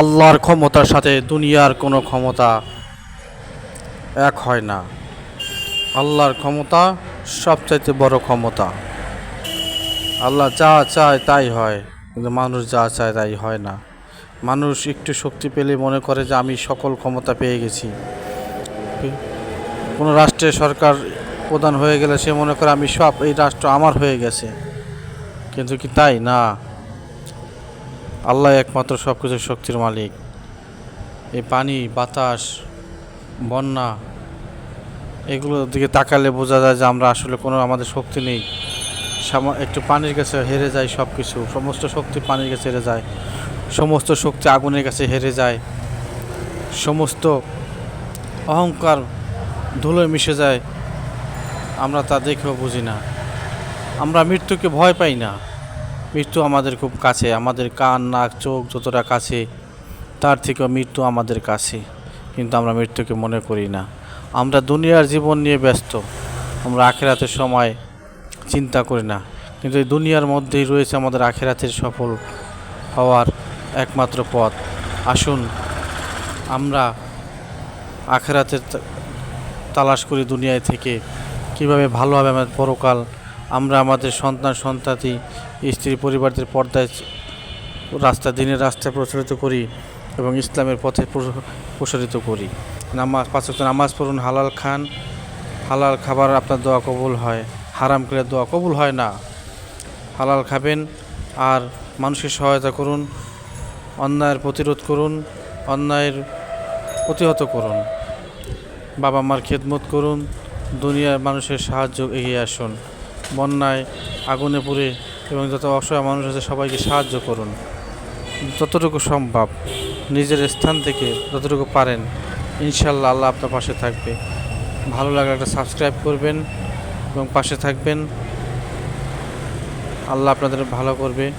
আল্লাহর ক্ষমতার সাথে দুনিয়ার কোনো ক্ষমতা এক হয় না। আল্লাহর ক্ষমতা সবচাইতে বড় ক্ষমতা। আল্লাহ যা চায় তাই হয়, কিন্তু মানুষ যা চায় তাই হয় না। মানুষ একটু শক্তি পেলে মনে করে যে আমি সকল ক্ষমতা পেয়ে গেছি। কোনো রাষ্ট্রের সরকার প্রধান হয়ে গেলে সে মনে করে আমি সব এই রাষ্ট্র আমার হয়ে গেছে। কিন্তু কি তাই? না। আল্লাহ একমাত্র সব কিছুর শক্তির মালিক। এই পানি, বাতাস, বন্যা, এগুলোর দিকে তাকালে বোঝা যায় যে আমরা আসলে কোনো আমাদের শক্তি নেই। একটু পানির কাছে হেরে যায় সব কিছু সমস্ত শক্তি পানির কাছে হেরে যায়। সমস্ত শক্তি আগুনের কাছে হেরে যায়। সমস্ত অহংকার ধুলোয় মিশে যায়। আমরা তা দেখেও বুঝি না। আমরা মৃত্যুকে ভয় পাই না। মৃত্যু আমাদের খুব কাছে, আমাদের কান, নাক, চোখ যতটা কাছে, তার থেকেও মৃত্যু আমাদের কাছে। কিন্তু আমরা মৃত্যুকে মনে করি না। আমরা দুনিয়ার জীবন নিয়ে ব্যস্ত, আমরা আখেরাতের সময় চিন্তা করি না। কিন্তু এই দুনিয়ার মধ্যেই রয়েছে আমাদের আখেরাতের সফল হওয়ার একমাত্র পথ। আসুন, আমরা আখেরাতের তালাশ করি দুনিয়ায় থেকে, কীভাবে ভালোভাবে আমাদের পরকাল আমরা আমাদের সন্তান, সন্তাতি, স্ত্রী পরিবারদের পর্দায় রাস্তা, দিনের রাস্তায় প্রচলিত করি এবং ইসলামের পথে প্রসারিত করি। নামাজ, পাঁচ ওয়াক্ত নামাজ পড়ুন, হালাল খান, হালাল খাবার আপনার দোয়া কবুল হয়। হারাম করে দোয়া কবুল হয় না। হালাল খাবেন আর মানুষকে সহায়তা করুন, অন্যায়ের প্রতিরোধ করুন, অন্যায়ের প্রতিহত করুন। বাবা মার খেদমত করুন, দুনিয়ার মানুষের সাহায্য এগিয়ে আসুন। বন্যায় আগুনে পুড়ে এবং যত অসহায় মানুষ আছে সবাইকে সাহায্য করুন। যতটুকু সম্ভব নিজের স্থান থেকে যতটুকু পারেন ইনশাল্লাহ আল্লাহ আপনার পাশে থাকবে। ভালো লাগলে একটা সাবস্ক্রাইব করবেন এবং পাশে থাকবেন। আল্লাহ আপনাদের ভালো করবে।